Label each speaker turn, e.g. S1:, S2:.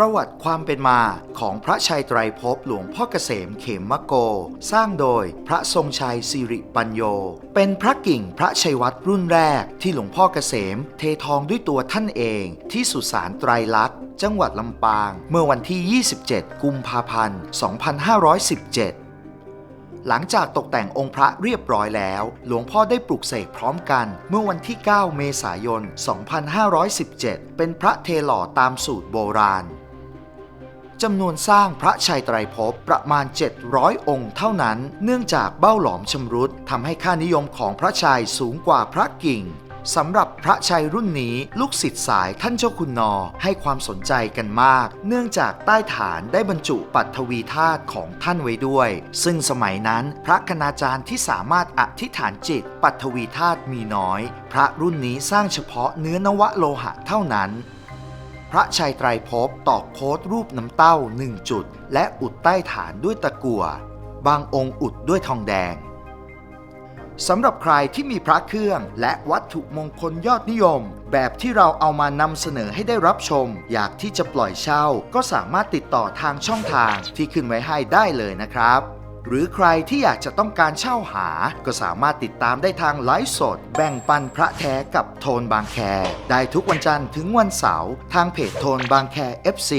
S1: ประวัติความเป็นมาของพระชัยไตรภพหลวงพ่อเกษมเขมมะโก สร้างโดยพระทรงชัยสิริปัญโย เป็นพระกิ่งพระชัยวัดรุ่นแรกที่หลวงพ่อเกษม เททองด้วยตัวท่านเองที่สุสานไตรลักษณ์จังหวัดลำปาง เมื่อวันที่ 27 กุมภาพันธ์ 2517หลังจากตกแต่งองค์พระเรียบร้อยแล้ว หลวงพ่อได้ปลุกเสกพร้อมกัน เมื่อวันที่ 9 เมษายน 2517 เป็นพระเทหล่อตามสูตรโบราณ จำนวนสร้างพระชัยไตรภพประมาณ 700 องค์เท่านั้น เนื่องจากเบ้าหลอมชำรุดทำให้ค่านิยมของพระชัยสูงกว่าพระกิ่งสำหรับพระชัยรุ่นนี้ลูกศิษย์สายท่านเจ้าคุณนอให้ความสนใจกันมาก เนื่องจากใต้ฐานได้บรรจุปัทวีธาตุของท่านไว้ด้วย ซึ่งสมัยนั้นพระคณาจารย์ที่สามารถอธิษฐานจิตปัทวีธาตุมีน้อย พระรุ่นนี้สร้างเฉพาะเนื้อนวะโลหะเท่านั้น ระชัยไตรภพตอกโค้ดรูปน้ำเต้าหนึ่งจุด และอุดใต้ฐานด้วยตะกั่ว บางองค์อุดด้วยทองแดงสำหรับใครที่มีพระเครื่องและวัตถุมงคลยอดนิยม แบบที่เราเอามานำเสนอให้ได้รับชม อยากที่จะปล่อยเช่า ก็สามารถติดต่อทางช่องทางที่ขึ้นไว้ให้ได้เลยนะครับ หรือใครที่อยากจะต้องการเช่าหา ก็สามารถติดตามได้ทางไลฟ์สด แบ่งปันพระแท้กับโทนบางแค ได้ทุกวันจันทร์ถึงวันเสาร์ทางเพจโทนบางแค FC